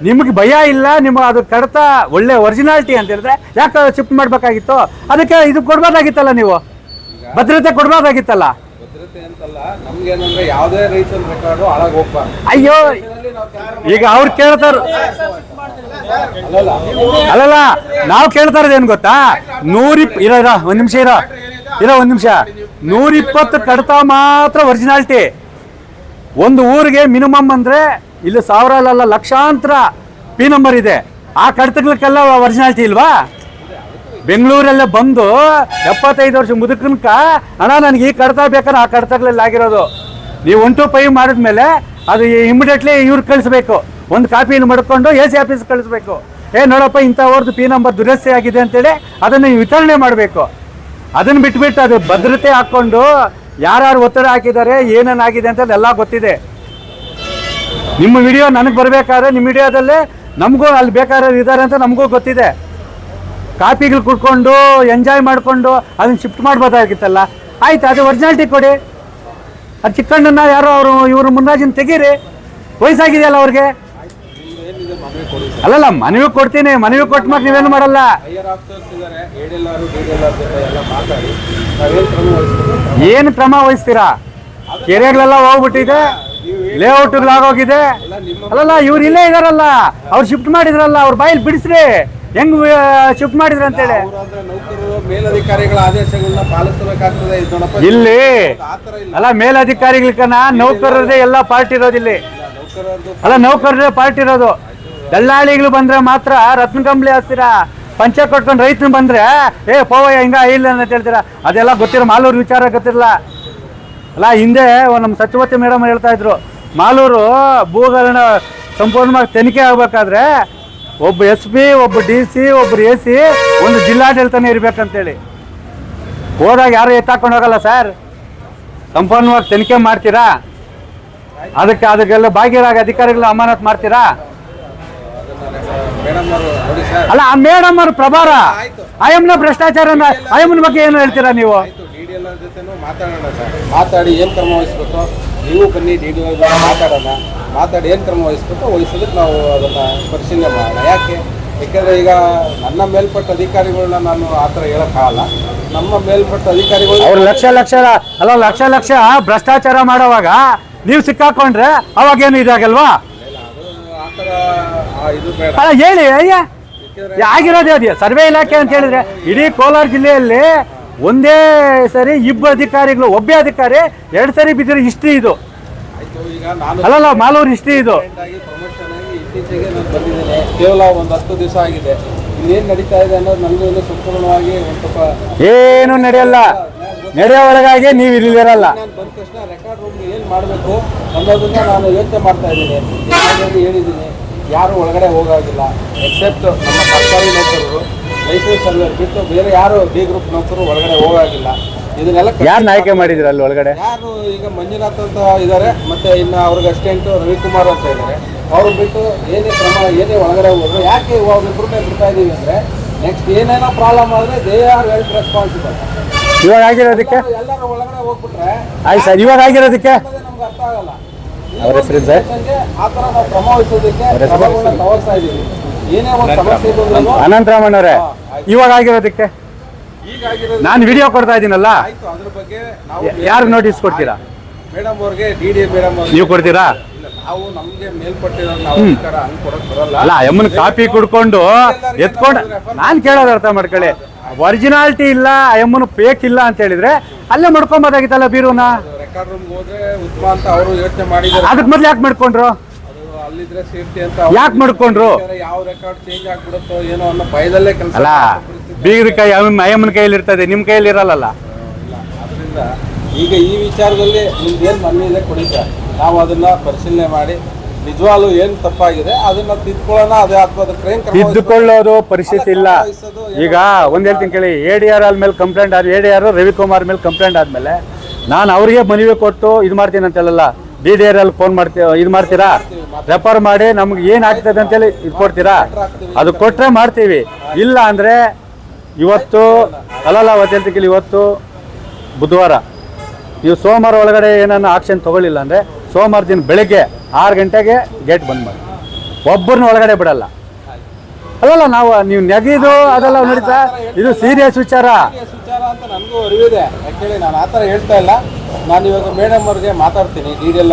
ನಿಮ್ಗೆ ಭಯ ಇಲ್ಲ ನಿಮ್ಮ ಅದು ಕಡತ ಒಳ್ಳೆ ಒರಿಜಿನಾಲಿಟಿ ಅಂತ ಹೇಳಿದ್ರೆ ಯಾಕೆ ಶಿಫ್ಟ್ ಮಾಡ್ಬೇಕಾಗಿತ್ತು? ಅದಕ್ಕೆ ಇದು ಕೊಡ್ಬೋದಾಗಿತ್ತಲ್ಲ ನೀವು? ಭದ್ರತೆ ಕೊಡ್ಬೋದಾಗಿತ್ತಲ್ಲ ಅಯ್ಯೋ ಈಗ ಅವ್ರು ಕೇಳ್ತಾರ ಅಲ್ಲಲ್ಲ. ಅಲ್ಲಲ್ಲ ನಾವು ಕೇಳ್ತಾ ಇರೋದೇನು ಗೊತ್ತಾ? ನೂರಿಪ್ ಇರೋ ಇರೋ, ಒಂದ್ ನಿಮಿಷ ಇರೋ. ಇರೋ ಒಂದ್ ನಿಮಿಷ. ನೂರಿಪ್ಪತ್ತು ಕಡತ ಮಾತ್ರ ಒರಿಜಿನಾಲಿಟಿ ಒಂದು ಊರಿಗೆ ಮಿನಿಮಮ್ ಅಂದ್ರೆ ಇಲ್ಲಿ ಸಾವಿರಲ್ಲ ಲಕ್ಷಾಂತರ ಪಿ ನಂಬರ್ ಇದೆ. ಆ ಕಡತಗಳಕ್ಕೆಲ್ಲ ಒರಿಜಿನಾಲಿಟಿ ಇಲ್ವಾ? ಬೆಂಗಳೂರಲ್ಲೇ ಬಂದು ಎಪ್ಪತ್ತೈದು ವರ್ಷ ಮುದುಕನ್ಕ, ಅಣ್ಣ, ನನಗೆ ಈ ಕಡತ ಬೇಕಾದ್ರೆ ಆ ಕಡತಗಳಲ್ಲಿ ಆಗಿರೋದು. ನೀವು ಒನ್ ಟು ಫೈವ್ ಮಾಡಿದ್ಮೇಲೆ ಅದು ಇಮಿಡಿಯೇಟ್ಲಿ ಇವ್ರು ಕಳಿಸ್ಬೇಕು. ಒಂದು ಕಾಪಿಯನ್ನು ಮಡ್ಕೊಂಡು ಎ ಸಿ ಆಫೀಸ್ ಕಳಿಸ್ಬೇಕು. ಏ, ನೋಡಪ್ಪ, ಇಂಥವ್ರದ್ದು ಪಿ ನಂಬರ್ ದುರಸ್ತಿ ಆಗಿದೆ ಅಂತೇಳಿ ಅದನ್ನು ವಿತರಣೆ ಮಾಡಬೇಕು. ಅದನ್ನು ಬಿಟ್ಬಿಟ್ಟು ಅದು ಭದ್ರತೆ ಹಾಕ್ಕೊಂಡು ಯಾರ್ಯಾರು ಒತ್ತಡ ಹಾಕಿದ್ದಾರೆ, ಏನೇನಾಗಿದೆ ಅಂತ ಎಲ್ಲ ಗೊತ್ತಿದೆ. ನಿಮ್ಮ ವಿಡಿಯೋ ನನಗೆ ಬರಬೇಕಾದ್ರೆ ನಿಮ್ಮ ವಿಡಿಯೋದಲ್ಲೇ ನಮಗೂ ಅಲ್ಲಿ ಬೇಕಾದ್ರೆ ಇದ್ದಾರೆ ಅಂತ ನಮಗೂ ಗೊತ್ತಿದೆ. ಕಾಪಿಗಳು ಕುಡ್ಕೊಂಡು ಎಂಜಾಯ್ ಮಾಡಿಕೊಂಡು ಅದನ್ನ ಶಿಫ್ಟ್ ಮಾಡ್ಬೋದಾಗಿತ್ತಲ್ಲ. ಆಯ್ತು, ಅದು ಒರಿಜಿನಾಲಿಟಿ ಕೊಡಿ. ಅದು ಚಿಕ್ಕಣ್ಣನ ಯಾರೋ ಅವರು, ಇವರು ಮುನ್ನಾಜಿನ ತೆಗೀರಿ. ವಯಸ್ಸಾಗಿದೆಯಲ್ಲ ಅವ್ರಿಗೆ? ಅಲ್ಲಲ್ಲ ಮನವಿ ಕೊಡ್ತೀನಿ ಮನವಿ ಕೊಟ್ಟ ಮಾತ್ರ ನೀವೇನು ಮಾಡಲ್ಲ. ಏನು ಕ್ರಮ ವಹಿಸ್ತೀರಾ? ಕೆರೆಗಳೆಲ್ಲ ಹೋಗ್ಬಿಟ್ಟಿದೆ. ಲೇಔಟ್ಗಳಾಗೋಗಿದೆ ಅಲ್ಲಲ್ಲ ಇವ್ರು ಇಲ್ಲೇ ಇದಾರಲ್ಲ. ಅವ್ರು ಶಿಫ್ಟ್ ಮಾಡಿದ್ರಲ್ಲ ಅವ್ರ ಬಾಯಲ್ಲಿ ಬಿಡಿಸ್ರಿ. ಹೆಂಗ್ ಶಿಫ್ಟ್ ಮಾಡಿದ್ರ ಅಂತೇಳಿ. ಮೇಲಧಿಕಾರಿಗಳ ಆದೇಶಗಳನ್ನ ಪಾಲಿಸಬೇಕಾಗ್ತದೆ. ಇಲ್ಲಿ. ಅಲ್ಲ ಮೇಲಧಿಕಾರಿಗಳಕನ ನೌಕರರದೇ ಎಲ್ಲ ಪಾರ್ಟಿ ಇರೋದು ಇಲ್ಲಿ. ಅಲ್ಲ ನೌಕರರೇ ಪಾರ್ಟಿ ಇರೋದು. ದಲ್ಲಾಳಿಗಳು ಬಂದ್ರೆ ಮಾತ್ರ ರತ್ನ ಕಂಬಳಿ ಹಾಕ್ತೀರಾ? ಪಂಚ ಕೊಟ್ಕೊಂಡು ರೈತನ ಬಂದ್ರೆ ಏ ಪೋವಯ್ಯ ಹಿಂಗ ಇಲ್ಲ ಅಂತ ಹೇಳ್ತೀರಾ? ಅದೆಲ್ಲ ಗೊತ್ತಿರೋ ಮಾಲೂರು ವಿಚಾರ ಗೊತ್ತಿರಲ್ಲ ಅಲ್ಲ ಹಿಂದೆ ನಮ್ಮ ಸತ್ಯವತಿ ಮೇಡಮ್ ಹೇಳ್ತಾ ಇದ್ರು ಮಾಲೂರು ಭೂಗರಣ ಸಂಪೂರ್ಣವಾಗಿ ತನಿಖೆ ಆಗ್ಬೇಕಾದ್ರೆ ಒಬ್ಬ ಎಸ್ ಪಿ ಒಬ್ಬ ಡಿ ಸಿ ಒಬ್ರು ಎ ಸಿ ಒಂದು ಜಿಲ್ಲಾಡಳಿತನೇ ಇರ್ಬೇಕಂತೇಳಿ. ಹೋದಾಗ ಯಾರು ಎತ್ತಾಕೊಂಡು ಹೋಗಲ್ಲ ಸರ್? ಸಂಪೂರ್ಣವಾಗಿ ತನಿಖೆ ಮಾಡ್ತೀರಾ? ಅದಕ್ಕೆ ಅದಕ್ಕೆಲ್ಲ ಭಾಗ್ಯರಾಗ ಅಧಿಕಾರಿಗಳ ಅಮಾನತ್ ಮಾಡ್ತೀರಾ? ಅಲ್ಲ ಆ ಮೇಡಮ್ ಅವ್ರ ಪ್ರಭಾರ. ಆಯಮ್ನ ಭ್ರಷ್ಟಾಚಾರ ಆಯಮ್ನ ಬಗ್ಗೆ ಏನು ಹೇಳ್ತೀರಾ ನೀವು? ಜೊತೆನೂ ಮಾತಾಡೋಣ ಸರ್. ಮಾತಾಡಿ ಏನು ಕ್ರಮ ವಹಿಸ್ಬೇಕು? ನೀವು ಬನ್ನಿ ಡಿ ಡಿ ಮಾತಾಡೋಣ. ಮಾತಾಡಿ ಏನು ಕ್ರಮ ವಹಿಸ್ಬೇಕು ವಹಿಸೋದಕ್ಕೆ ನಾವು ಅದನ್ನು ಪರಿಶೀಲನೆ ಮಾಡೋಣ. ಯಾಕೆ? ಯಾಕೆಂದರೆ ಈಗ ನನ್ನ ಮೇಲ್ಪಟ್ಟ ಅಧಿಕಾರಿಗಳನ್ನ ನಾನು ಆ ಥರ ಹೇಳೋಕ್ಕಾಗಲ್ಲ. ನಮ್ಮ ಮೇಲ್ಪಟ್ಟ ಅಧಿಕಾರಿಗಳು ಅವ್ರು ಲಕ್ಷ ಲಕ್ಷ ಅಲ್ಲ ಲಕ್ಷ ಲಕ್ಷ ಭ್ರಷ್ಟಾಚಾರ ಮಾಡೋವಾಗ ನೀವು ಸಿಕ್ಕಾಕೊಂಡ್ರೆ ಅವಾಗೇನು ಇದಾಗಲ್ವಾ? ಆ ಥರ ಆ ಇದು ಬೇಡ. ಅಲ್ಲ ಹೇಳಿ ಅಯ್ಯ. ಆಗಿರೋದೇ ಅದೇ. ಸರ್ವೆ ಇಲಾಖೆ ಅಂತ ಹೇಳಿದ್ರೆ ಇಡೀ ಕೋಲಾರ ಜಿಲ್ಲೆಯಲ್ಲಿ ಒಂದೇ ಸರಿ ಇಬ್ಬರು ಅಧಿಕಾರಿಗಳು ಒಬ್ಬೇ ಅಧಿಕಾರಿ ಎರಡು ಸರಿ ಬಿದ್ದಿರೋ ಹಿಸ್ಟ್ರಿ ಇದು. ಅಲ್ಲಲ್ಲ ಮಾಲೂರು ಹಿಸ್ಟ್ರಿ ಇದು. ಇತ್ತೀಚೆಗೆ ನಾನು ಬಂದಿದ್ದೇನೆ ಕೇವಲ ಒಂದು ಹತ್ತು ದಿವಸ ಆಗಿದೆ. ಇನ್ನೇನು ನಡೀತಾ ಇದೆ ಅನ್ನೋದು ನನಗೂ ಒಂದು ಸಂಪೂರ್ಣವಾಗಿ ಒಂದು ಸ್ವಲ್ಪ ಏನು ನಡೆಯಲ್ಲ. ನಡೆಯೋ ಒಳಗಾಗಿ ನೀವು ಇಲ್ಲಿರಲ್ಲ. ನಾನು ಬಂದ ತಕ್ಷಣ ರೆಕಾರ್ಡ್ ರೂಮ್ ಏನು ಮಾಡಬೇಕು ಅನ್ನೋದನ್ನ ನಾನು ಯೋಚನೆ ಮಾಡ್ತಾ ಇದ್ದೀನಿ. ಹೇಳಿದ್ದೀನಿ ಯಾರು ಒಳಗಡೆ ಹೋಗೋದಿಲ್ಲ ಎಕ್ಸೆಪ್ಟ್ ನಮ್ಮ ಸರ್ಕಾರಿ ನೌಕರರು. ಲೈಸೆನ್ಸ್ ಸರ್ವೇರ್ ಬಿಟ್ಟು ಬೇರೆ ಯಾರು ಡಿ ಗ್ರೂಪ್ ನೌಕರು ಒಳಗಡೆ ಹೋಗಾಗಿಲ್ಲ. ಇದನ್ನೆಲ್ಲ ಯಾರು ಯಾರನ್ನ ಆಯ್ಕೆ ಮಾಡಿದ್ರ ಅಲ್ಲಿ ಒಳಗಡೆ? ಯಾರು ಈಗ ಮಂಜುನಾಥ್ ಅಂತ ಇದ್ದಾರೆ ಮತ್ತೆ ಇನ್ನು ಅವ್ರಿಗೆ ಅಸ್ಟೆಂಟ್ ರವಿಕುಮಾರ್ ಅಂತ ಇದ್ದಾರೆ ಅವ್ರು ಬಿಟ್ಟು ಏನೇ ಕ್ರಮ ಏನೇ ಒಳಗಡೆ ಹೋದ್ರು ಯಾಕೆ ಅವ್ರಿಬ್ರನ್ನೇ ಬಿಡ್ತಾ ಇದೀವಿ ಅಂದ್ರೆ ನೆಕ್ಸ್ಟ್ ಏನೇನೋ ಪ್ರಾಬ್ಲಮ್ ಆದ್ರೆ ದೇ ಆರ್ ಹೆಲ್ತ್ ರೆಸ್ಪಾನ್ಸಿಬಲ್ ಇವಾಗ ಆಗಿರೋದಕ್ಕೆ? ಎಲ್ಲರೂ ಒಳಗಡೆ ಹೋಗ್ಬಿಟ್ರೆ ಆಯ್ತು ಸರ್ ಇವಾಗ ಆಗಿರೋದಕ್ಕೆ? ನಮ್ಗೆ ಅರ್ಥ ಆಗಲ್ಲ. ಅವರ ಅವ್ರ ಹೆಸರು ಸರ್? ಆ ಥರ ನಾವು ಕ್ರಮ ವಹಿಸೋದಕ್ಕೆ ತವರ್ಸ್ತಾ? ಕ್ರಮಗಳನ್ನ ಇದೀವಿ. ಅನಂತರಾಮಣ್ಣವ್ರೆ ಇವಾಗ ಆಗಿರೋದಕ್ಕೆ? ನಾನು ವಿಡಿಯೋ ಕೊಡ್ತಾ ಇದ್ದೀನಲ್ಲ? ಯಾರು ನೋಟಿಸ್ ಕೊಡ್ತೀರಾ? ಮೇಡಮ್ ಅವ್ರಿಗೆ ಡಿ ಡಿ ಮೇಡಮ್ ನೀವು ಕೊಡ್ತೀರಾ? ನಾವು ನಮ್ಗೆ ಮೇಲ್ಪಟ್ಟಿರೋ ಬರಲ್ಲ. ಅಲ್ಲ ಎಮ್ಮನ್ ಕಾಪಿ ಕುಡ್ಕೊಂಡು ಎತ್ಕೊಂಡು ನಾನು ಕೇಳೋದು ಅರ್ಥ ಮಾಡ್ಕೊಳ್ಳಿ. ಒರಿಜಿನಾಲಿಟಿ ಇಲ್ಲ ಅಮ್ಮನ ಫೇಕ್ ಇಲ್ಲ ಅಂತ ಹೇಳಿದ್ರೆ ಅಲ್ಲೇ ಮಾಡ್ಕೊಂಬೋದಾಗಿತ್ತಲ್ಲ ಬೀರುನ? ರೆಕಾರ್ಡ್ ರೂಮ್ ಹೋದ್ರೆ ಉತ್ತಮ ಅಂತ ಅವರು ಯೋಚನೆ ಮಾಡಿದ್ದಾರೆ. ಅದಕ್ಕೆ ಮೊದ್ಲು ಯಾಕೆ ಮಾಡ್ಕೊಂಡ್ರು? ಅಲ್ಲಿದ್ರೆ ಸೇಫ್ಟಿ ಅಂತ ಅವ್ರು ಯಾಕೆ ಮಾಡ್ಕೊಂಡ್ರು? ಯಾವ ರೆಕಾರ್ಡ್ ಚೇಂಜ್ ಆಗ್ಬಿಡುತ್ತೋ ಏನೋ ಅನ್ನೋ ಭಯದಲ್ಲೇ ಕೆಲಸ ಅಲ್ಲ ಬೀಗ್ರ ಕೈ ಅಯ್ಯಮ್ಮನ ಕೈಯಲ್ಲಿ ಇರ್ತದೆ ನಿಮ್ಮ ಕೈಯಲ್ಲಿ ಇರಲ್ಲ ಅದರಿಂದ ಈಗ ಈ ವಿಚಾರದಲ್ಲಿ ನಿಮ್ದು ಏನು ಮನೆ ಇದೆ ಕೊಡಿ ಸರ್. ನಾವು ಅದನ್ನ ಪರಿಶೀಲನೆ ಮಾಡಿ ನಿಜವಾಗ್ಲೂ ಏನು ತಪ್ಪಾಗಿದೆ ಅದನ್ನ ತಿದ್ಕೊಳ್ಳೋಣ ಅದೇ ಅಥವಾ ಕ್ರೈಮ್ ತಿದ್ದುಕೊಳ್ಳೋದು ಪರಿಸ್ಥಿತಿ ಇಲ್ಲ. ಈಗ ಒಂದ್ ಹೇಳ್ತೀನಿ ಕೇಳಿ ಎ ಡಿ ಆರ್ ಮೇಲೆ ಕಂಪ್ಲೇಂಟ್ ಆದ್ರೆ ಎ ಡಿ ಆರ್ ರವಿಕುಮಾರ್ ಮೇಲೆ ಕಂಪ್ಲೇಂಟ್ ಆದ್ಮೇಲೆ ನಾನು ಅವ್ರಿಗೆ ಮನವಿ ಕೊಟ್ಟು ಇದು ಮಾಡ್ತೀನಿ ಅಂತ ಹೇಳಲ್ಲ ಆರ್ ಅಲ್ಲಿ ಫೋನ್ ಮಾಡ್ತೀವಿ ಇದು ಮಾಡ್ತೀರಾ? ರೆಫರ್ ಮಾಡಿ ನಮ್ಗೆ ಏನು ಆಗ್ತದೆ ಅಂತೇಳಿ ಇದು ಕೊಡ್ತೀರಾ? ಅದು ಕೊಟ್ಟರೆ ಮಾಡ್ತೀವಿ. ಇಲ್ಲ ಅಂದರೆ ಇವತ್ತು, ಅಲ್ಲಲ್ಲ ಕೇಳಿ ಇವತ್ತು ಬುಧವಾರ. ನೀವು ಸೋಮವಾರ ಒಳಗಡೆ ಏನನ್ನ ಆಕ್ಷನ್ ತಗೊಳ್ಳಿಲ್ಲ ಅಂದರೆ ಸೋಮವಾರ ದಿನ ಬೆಳಗ್ಗೆ ಆರು ಗಂಟೆಗೆ ಗೇಟ್ ಬಂದ್ ಮಾಡಿ. ಒಬ್ಬರನ್ನ ಒಳಗಡೆ ಬಿಡಲ್ಲ. ಅಲ್ಲಲ್ಲ, ನಾವು ನೀವು ನೆಗೆದು ಅದೆಲ್ಲ ನಡೀತಾ ಇದು ಸೀರಿಯಸ್ ವಿಚಾರ. ಅಂತ ನನಗೂ ಅರಿವಿದೆ. ಆ ಥರ ಹೇಳ್ತಾ ಇಲ್ಲ. ನಾನು ಇವಾಗ ಮೇಡಮ್ ಅವ್ರಿಗೆ ಮಾತಾಡ್ತೀನಿ. ಡಿ ಡಿ ಎಲ್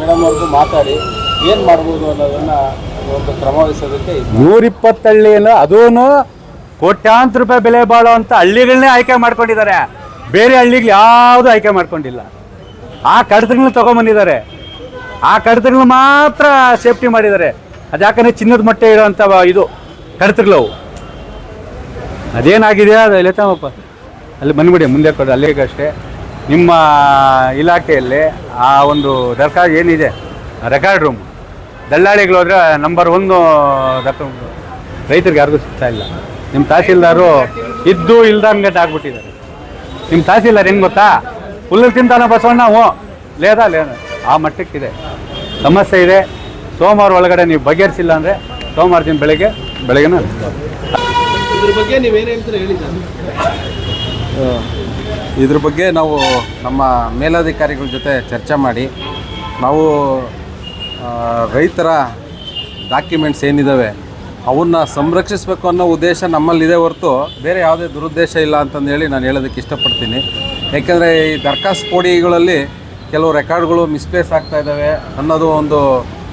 ಮೇಡಮ್ ಅವ್ರಿಗೂ ಮಾತಾಡಿ ಏನು ಮಾಡ್ಬೋದು ಅನ್ನೋದನ್ನು ಒಂದು ಕ್ರಮ ವಹಿಸೋದಕ್ಕೆ ಇದು ನೂರಿಪ್ಪತ್ತು ಹಳ್ಳಿಯನ್ನು ಅದೂ ಕೋಟ್ಯಾಂತರ ರೂಪಾಯಿ ಬೆಲೆ ಬಾಳುವಂಥ ಹಳ್ಳಿಗಳನ್ನೇ ಆಯ್ಕೆ ಮಾಡ್ಕೊಂಡಿದ್ದಾರೆ. ಬೇರೆ ಹಳ್ಳಿಗಳು ಯಾವುದೂ ಆಯ್ಕೆ ಮಾಡ್ಕೊಂಡಿಲ್ಲ. ಆ ಕಡತಗಳನ್ನ ತೊಗೊಂಬಂದಿದ್ದಾರೆ. ಆ ಕಡತಗಳನ್ನ ಮಾತ್ರ ಸೇಫ್ಟಿ ಮಾಡಿದ್ದಾರೆ. ಅದು ಯಾಕಂದರೆ ಚಿನ್ನದ ಮೊಟ್ಟೆ ಇರೋವಂಥ ಇದು ಕಡತಗಳವು ಅದೇನಾಗಿದೆ? ಅದು ಎಲೆತಮ್ಮಪ್ಪ ಅಲ್ಲಿ ಬಂದ್ಬಿಡಿ ಮುಂದೆ ಕೊಡಿ ಅಲ್ಲಿಗೆ ಅಷ್ಟೇ ನಿಮ್ಮ ಇಲಾಖೆಯಲ್ಲಿ ಆ ಒಂದು ದರ್ಕಾರ್ ಏನಿದೆ? ರೆಕಾರ್ಡ್ ರೂಮ್ ದಲ್ಲಾಳಿಗಳು ಹೋದ್ರೆ ನಂಬರ್ ಒಂದು ದಕ್ಕ- ರೈತರಿಗೆ ಯಾರಿಗೂ ಸಿಗ್ತಾ ಇಲ್ಲ. ನಿಮ್ಮ ತಹಸೀಲ್ದಾರು ಇದ್ದು ಇಲ್ದಂಗೆ ಆಗ್ಬಿಟ್ಟಿದ್ದಾರೆ. ನಿಮ್ಮ ತಹಸೀಲ್ದಾರ್ ಹೆಂಗೆ ಗೊತ್ತಾ? ಹುಲ್ಲು ತಿಂತಾನೆ ಬಸವಣ್ಣ ಹ್ಞೂ. ಲೇದಾ ಲೇದ ಆ ಮಟ್ಟಕ್ಕಿದೆ. ಸಮಸ್ಯೆ ಇದೆ. ಸೋಮವಾರ ಒಳಗಡೆ ನೀವು ಬಗೆಹರಿಸಿಲ್ಲ ಅಂದರೆ ಸೋಮವಾರ ದಿನ ಬೆಳಗ್ಗೆ ಬೆಳಗ್ಗೆನ ಇದ್ರ ಬಗ್ಗೆ ನಾವು ನಮ್ಮ ಮೇಲಾಧಿಕಾರಿಗಳ ಜೊತೆ ಚರ್ಚೆ ಮಾಡಿ, ನಾವು ರೈತರ ಡಾಕ್ಯುಮೆಂಟ್ಸ್ ಏನಿದ್ದಾವೆ ಅವನ್ನ ಸಂರಕ್ಷಿಸಬೇಕು ಅನ್ನೋ ಉದ್ದೇಶ ನಮ್ಮಲ್ಲಿದೆ ಹೊರತು ಬೇರೆ ಯಾವುದೇ ದುರುದ್ದೇಶ ಇಲ್ಲ ಅಂತಂದೇಳಿ ನಾನು ಹೇಳೋದಕ್ಕೆ ಇಷ್ಟಪಡ್ತೀನಿ. ಯಾಕೆಂದರೆ ಈ ದರ್ಖಾಸ್ತು ಪೋಡಿಗಳಲ್ಲಿ ಕೆಲವು ರೆಕಾರ್ಡ್ಗಳು ಮಿಸ್ಪ್ಲೇಸ್ ಆಗ್ತಾ ಇದ್ದಾವೆ ಅನ್ನೋದು ಒಂದು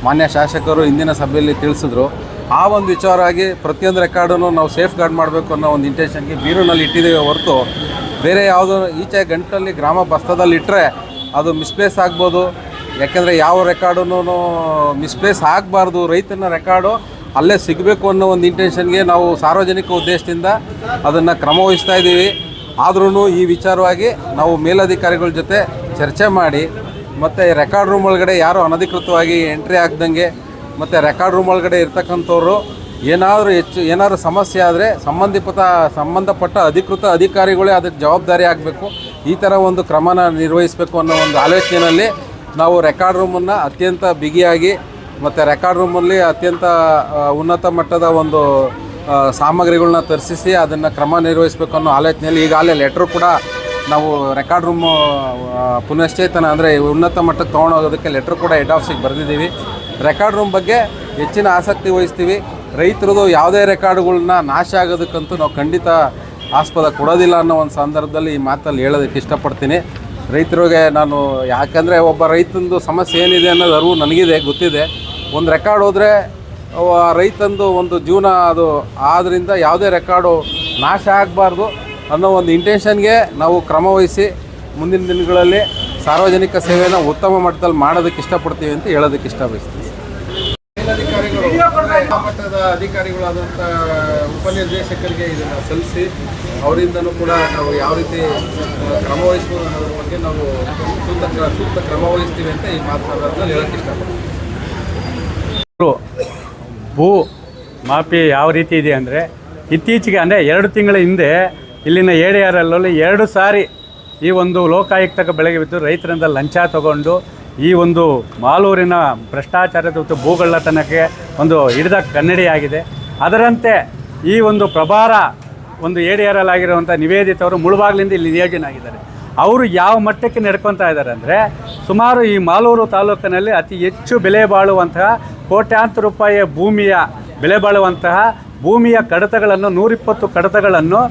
ಮಾನ್ಯ ಶಾಸಕರು ಇಂದಿನ ಸಭೆಯಲ್ಲಿ ತಿಳಿಸಿದ್ರು. ಆ ಒಂದು ವಿಚಾರವಾಗಿ ಪ್ರತಿಯೊಂದು ರೆಕಾರ್ಡನ್ನು ನಾವು ಸೇಫ್ ಗಾರ್ಡ್ ಮಾಡಬೇಕು ಅನ್ನೋ ಒಂದು ಇಂಟೆನ್ಷನ್ಗೆ ಬೀರೂನಲ್ಲಿ ಇಟ್ಟಿದ್ದೇವೆ ಹೊರತು ಬೇರೆ ಯಾವುದೋ ಈಚೆ ಗಂಟಲ್ಲಿ ಗ್ರಾಮ ಬಸ್ತದಲ್ಲಿ ಇಟ್ಟರೆ ಅದು ಮಿಸ್ಪ್ಲೇಸ್ ಆಗ್ಬೋದು. ಯಾಕೆಂದರೆ ಯಾವ ರೆಕಾರ್ಡನ್ನು ಮಿಸ್ಪ್ಲೇಸ್ ಆಗಬಾರ್ದು. ರೈತನ ರೆಕಾರ್ಡು ಅಲ್ಲೇ ಸಿಗಬೇಕು ಅನ್ನೋ ಒಂದು ಇಂಟೆನ್ಷನ್ಗೆ ನಾವು ಸಾರ್ವಜನಿಕ ಉದ್ದೇಶದಿಂದ ಅದನ್ನು ಕ್ರಮವಹಿಸ್ತಾ ಇದ್ದೀವಿ. ಆದ್ರೂ ಈ ವಿಚಾರವಾಗಿ ನಾವು ಮೇಲಧಿಕಾರಿಗಳ ಜೊತೆ ಚರ್ಚೆ ಮಾಡಿ, ಮತ್ತು ರೆಕಾರ್ಡ್ ರೂಮ್ ಒಳಗಡೆ ಯಾರು ಅನಧಿಕೃತವಾಗಿ ಎಂಟ್ರಿ ಆಗ್ದಂಗೆ, ಮತ್ತು ರೆಕಾರ್ಡ್ ರೂಮ್ ಒಳಗಡೆ ಇರ್ತಕ್ಕಂಥವ್ರು ಏನಾದರೂ ಹೆಚ್ಚು, ಏನಾದರೂ ಸಮಸ್ಯೆ ಆದರೆ ಸಂಬಂಧಿತ ಸಂಬಂಧಪಟ್ಟ ಅಧಿಕೃತ ಅಧಿಕಾರಿಗಳೇ ಅದಕ್ಕೆ ಜವಾಬ್ದಾರಿ ಆಗಬೇಕು. ಈ ಥರ ಒಂದು ಕ್ರಮನ ನಿರ್ವಹಿಸಬೇಕು ಅನ್ನೋ ಒಂದು ಆಲೋಚನೆಯಲ್ಲಿ ನಾವು ರೆಕಾರ್ಡ್ ರೂಮನ್ನು ಅತ್ಯಂತ ಬಿಗಿಯಾಗಿ ಮತ್ತು ರೆಕಾರ್ಡ್ ರೂಮಲ್ಲಿ ಅತ್ಯಂತ ಉನ್ನತ ಮಟ್ಟದ ಒಂದು ಸಾಮಗ್ರಿಗಳನ್ನ ತರಿಸಿ ಅದನ್ನು ಕ್ರಮ ನಿರ್ವಹಿಸಬೇಕು ಅನ್ನೋ ಆಲೋಚನೆಯಲ್ಲಿ ಈಗಾಗಲೇ ಲೆಟ್ರು ಕೂಡ ನಾವು ರೆಕಾರ್ಡ್ ರೂಮು ಪುನಶ್ಚೇತನ ಅಂದರೆ ಉನ್ನತ ಮಟ್ಟಕ್ಕೆ ತೊಗೊಂಡೋಗೋದಕ್ಕೆ ಲೆಟ್ರ್ ಕೂಡ ಹೆಡ್ ಆಫೀಸಿಗೆ ಬರೆದಿದ್ದೀವಿ. ರೆಕಾರ್ಡ್ ರೂಮ್ ಬಗ್ಗೆ ಹೆಚ್ಚಿನ ಆಸಕ್ತಿ ವಹಿಸ್ತೀವಿ. ರೈತರದು ಯಾವುದೇ ರೆಕಾರ್ಡ್ಗಳನ್ನ ನಾಶ ಆಗೋದಕ್ಕಂತೂ ನಾವು ಖಂಡಿತ ಆಸ್ಪದ ಕೊಡೋದಿಲ್ಲ ಅನ್ನೋ ಒಂದು ಸಂದರ್ಭದಲ್ಲಿ ಈ ಮಾತಲ್ಲಿ ಹೇಳೋದಕ್ಕೆ ಇಷ್ಟಪಡ್ತೀನಿ. ರೈತರಿಗೆ ನಾನು ಯಾಕಂದರೆ ಒಬ್ಬ ರೈತಂದು ಸಮಸ್ಯೆ ಏನಿದೆ ಅನ್ನೋದು ಅರಿವು ನನಗಿದೆ, ಗೊತ್ತಿದೆ. ಒಂದು ರೆಕಾರ್ಡ್ ಹೋದರೆ ರೈತಂದು ಒಂದು ಜೀವನ ಅದು ಆದ್ದರಿಂದ ಯಾವುದೇ ರೆಕಾರ್ಡು ನಾಶ ಆಗಬಾರ್ದು ಅನ್ನೋ ಒಂದು ಇಂಟೆನ್ಷನ್ಗೆ ನಾವು ಕ್ರಮವಹಿಸಿ ಮುಂದಿನ ದಿನಗಳಲ್ಲಿ ಸಾರ್ವಜನಿಕ ಸೇವೆಯನ್ನು ಉತ್ತಮ ಮಟ್ಟದಲ್ಲಿ ಮಾಡೋದಕ್ಕೆ ಇಷ್ಟಪಡ್ತೀವಿ ಅಂತ ಹೇಳೋದಕ್ಕೆ ಮೇಲಧಿಕಾರಿಗಳು ಮಟ್ಟದ ಅಧಿಕಾರಿಗಳಾದಂಥ ಉಪನಿರ್ದೇಶಕರಿಗೆ ಇದನ್ನು ಸಲ್ಲಿಸಿ, ಅವರಿಂದನೂ ಕೂಡ ನಾವು ಯಾವ ರೀತಿ ಕ್ರಮ ವಹಿಸ್ಬೋದು ಅನ್ನೋದ್ರ ಬಗ್ಗೆ ನಾವು ಸೂಕ್ತ ಸೂಕ್ತ ಕ್ರಮ ವಹಿಸ್ತೀವಿ ಅಂತ ಈ ಮಾತನಾಡೋದನ್ನ ಹೇಳೋಕ್ಕೆ ಇಷ್ಟಪಡ್ತೀವಿ ಅವರು ಭೂ ಮಾಪಿ ಯಾವ ರೀತಿ ಇದೆ ಅಂದರೆ, ಇತ್ತೀಚೆಗೆ ಅಂದರೆ ಎರಡು ತಿಂಗಳ ಹಿಂದೆ ಇಲ್ಲಿನ ಏಡಿಯಾರಲ್ಲಲ್ಲಿ ಎರಡು ಸಾರಿ ಈ ಒಂದು ಲೋಕಾಯುಕ್ತಕ್ಕೆ ಬೆಳಗ್ಗೆ ಬಿದ್ದು ರೈತರಿಂದ ಲಂಚ ತಗೊಂಡು ಈ ಒಂದು ಮಾಲೂರಿನ ಭ್ರಷ್ಟಾಚಾರದ ಮತ್ತು ಭೂಗಳ್ಳತನಕ್ಕೆ ಒಂದು ಹಿಡಿದ ಕನ್ನಡಿಯಾಗಿದೆ. ಅದರಂತೆ ಈ ಒಂದು ಪ್ರಭಾರ ಒಂದು ಏರಿಯರಲ್ಲಾಗಿರುವಂಥ ನಿವೇದಿತ ಅವರು ಮುಳುಬಾಗ್ಲಿಂದ ಇಲ್ಲಿ ನಿಯೋಜನಾಗಿದ್ದಾರೆ ಅವರು ಯಾವ ಮಟ್ಟಕ್ಕೆ ನಡ್ಕೊತಾ ಇದ್ದಾರೆ ಅಂದರೆ ಸುಮಾರು ಈ ಮಾಲೂರು ತಾಲೂಕಿನಲ್ಲಿ ಅತಿ ಹೆಚ್ಚು ಬೆಲೆ ಬಾಳುವಂತಹ ಕೋಟ್ಯಾಂತರ ರೂಪಾಯಿಯ ಭೂಮಿಯ ಬೆಲೆ ಬಾಳುವಂತಹ ಭೂಮಿಯ ಕಡತಗಳನ್ನು, ನೂರಿಪ್ಪತ್ತು ಕಡತಗಳನ್ನು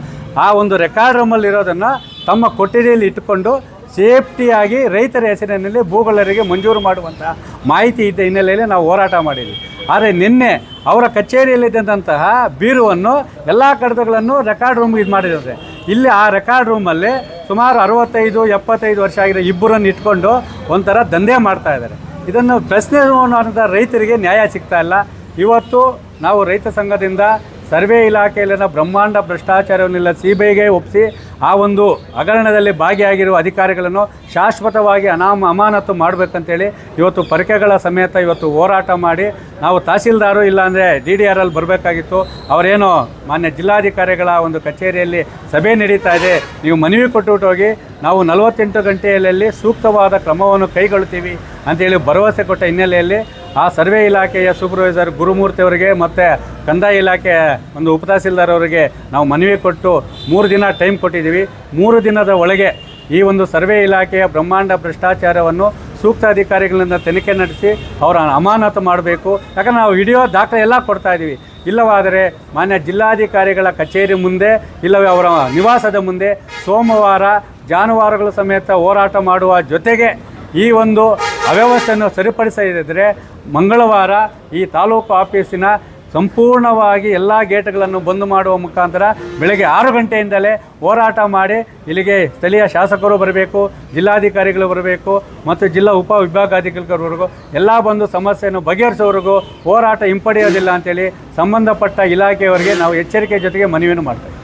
ಆ ಒಂದು ರೆಕಾರ್ಡ್ ರೂಮಲ್ಲಿರೋದನ್ನು ತಮ್ಮ ಕೊಠಡಿಯಲ್ಲಿ ಇಟ್ಟುಕೊಂಡು ಸೇಫ್ಟಿಯಾಗಿ ರೈತರ ಹೆಸರಿನಲ್ಲಿ ಭೂಗಳರಿಗೆ ಮಂಜೂರು ಮಾಡುವಂಥ ಮಾಹಿತಿ ಇದ್ದ ಹಿನ್ನೆಲೆಯಲ್ಲಿ ನಾವು ಹೋರಾಟ ಮಾಡಿದ್ವಿ. ಆದರೆ ನಿನ್ನೆ ಅವರ ಕಚೇರಿಯಲ್ಲಿದ್ದಂತಹ ಬೀರುವನ್ನು ಎಲ್ಲ ಕಡತಗಳನ್ನು ರೆಕಾರ್ಡ್ ರೂಮ್ ಇದು ಮಾಡಿದ್ದಾರೆ ಇಲ್ಲಿ ಆ ರೆಕಾರ್ಡ್ ರೂಮಲ್ಲಿ ಸುಮಾರು ಅರವತ್ತೈದು, ಎಪ್ಪತ್ತೈದು ವರ್ಷ ಆಗಿರೋ ಇಬ್ಬರನ್ನು ಇಟ್ಕೊಂಡು ಒಂಥರ ದಂಧೆ ಮಾಡ್ತಾ ಇದ್ದಾರೆ. ಇದನ್ನು ಪ್ರಶ್ನೆ ರೈತರಿಗೆ ನ್ಯಾಯ ಸಿಗ್ತಾ ಇಲ್ಲ. ಇವತ್ತು ನಾವು ರೈತ ಸಂಘದಿಂದ ಸರ್ವೆ ಇಲಾಖೆಯಲ್ಲಿನ ಬ್ರಹ್ಮಾಂಡ ಭ್ರಷ್ಟಾಚಾರವನ್ನೆಲ್ಲ ಸಿ ಬಿ ಐಗೆ ಒಪ್ಪಿಸಿ ಆ ಒಂದು ಹಗರಣದಲ್ಲಿ ಭಾಗಿಯಾಗಿರುವ ಅಧಿಕಾರಿಗಳನ್ನು ಶಾಶ್ವತವಾಗಿ ಅನಾಮ ಅಮಾನತು ಮಾಡಬೇಕಂತೇಳಿ ಇವತ್ತು ಪರಿಕೆಗಳ ಸಮೇತ ಇವತ್ತು ಹೋರಾಟ ಮಾಡಿ ನಾವು ತಹಸೀಲ್ದಾರು ಇಲ್ಲಾಂದರೆ ಡಿ ಡಿ ಆರ್ ಅಲ್ಲಿ ಬರಬೇಕಾಗಿತ್ತು. ಅವರೇನೋ ಮಾನ್ಯ ಜಿಲ್ಲಾಧಿಕಾರಿಗಳ ಒಂದು ಕಚೇರಿಯಲ್ಲಿ ಸಭೆ ನಡೀತಾ ಇದೆ. ನೀವು ಮನವಿ ಕೊಟ್ಟುಬಿಟ್ಟು ಹೋಗಿ, ನಾವು ನಲವತ್ತೆಂಟು ಗಂಟೆಯಲ್ಲಿ ಸೂಕ್ತವಾದ ಕ್ರಮವನ್ನು ಕೈಗೊಳ್ತೀವಿ ಅಂತೇಳಿ ಭರವಸೆ ಕೊಟ್ಟ ಹಿನ್ನೆಲೆಯಲ್ಲಿ ಆ ಸರ್ವೆ ಇಲಾಖೆಯ ಸೂಪರ್ವೈಸರ್ ಗುರುಮೂರ್ತಿ ಅವರಿಗೆ ಮತ್ತು ಕಂದಾಯ ಇಲಾಖೆ ಒಂದು ಉಪತಹಸೀಲ್ದಾರ್ ಅವರಿಗೆ ನಾವು ಮನವಿ ಕೊಟ್ಟು ಮೂರು ದಿನ ಟೈಮ್ ಕೊಟ್ಟಿದ್ದೀವಿ. ಮೂರು ದಿನದ ಒಳಗೆ ಈ ಒಂದು ಸರ್ವೆ ಇಲಾಖೆಯ ಬ್ರಹ್ಮಾಂಡ ಭ್ರಷ್ಟಾಚಾರವನ್ನು ಸೂಕ್ತ ಅಧಿಕಾರಿಗಳಿಂದ ತನಿಖೆ ನಡೆಸಿ ಅವರ ಅಮಾನತು ಮಾಡಬೇಕು. ಯಾಕಂದ್ರೆ ನಾವು ವಿಡಿಯೋ ದಾಖಲೆ ಎಲ್ಲ ಕೊಡ್ತಾ ಇದ್ದೀವಿ. ಇಲ್ಲವಾದರೆ ಮಾನ್ಯ ಜಿಲ್ಲಾಧಿಕಾರಿಗಳ ಕಚೇರಿ ಮುಂದೆ ಇಲ್ಲವೇ ಅವರ ನಿವಾಸದ ಮುಂದೆ ಸೋಮವಾರ ಜಾನುವಾರುಗಳ ಸಮೇತ ಹೋರಾಟ ಮಾಡುವ ಜೊತೆಗೆ ಈ ಒಂದು ಅವ್ಯವಸ್ಥೆಯನ್ನು ಸರಿಪಡಿಸದಿದ್ದರೆ ಮಂಗಳವಾರ ಈ ತಾಲೂಕು ಆಫೀಸಿನ ಸಂಪೂರ್ಣವಾಗಿ ಎಲ್ಲ ಗೇಟ್ಗಳನ್ನು ಬಂದ್ ಮಾಡುವ ಮುಖಾಂತರ ಬೆಳಗ್ಗೆ ಆರು ಗಂಟೆಯಿಂದಲೇ ಹೋರಾಟ ಮಾಡಿ ಇಲ್ಲಿಗೆ ಸ್ಥಳೀಯ ಶಾಸಕರು ಬರಬೇಕು, ಜಿಲ್ಲಾಧಿಕಾರಿಗಳು ಬರಬೇಕು ಮತ್ತು ಜಿಲ್ಲಾ ಉಪ ವಿಭಾಗಾಧಿಕಾರಿಗಳವರೆಗೂ ಎಲ್ಲ ಬಂದು ಸಮಸ್ಯೆಯನ್ನು ಬಗೆಹರಿಸೋವರೆಗೂ ಹೋರಾಟ ಹಿಂಪಡೆಯೋದಿಲ್ಲ ಅಂತೇಳಿ ಸಂಬಂಧಪಟ್ಟ ಇಲಾಖೆಯವರಿಗೆ ನಾವು ಎಚ್ಚರಿಕೆ ಜೊತೆಗೆ ಮನವಿಯನ್ನು ಮಾಡ್ತೇವೆ.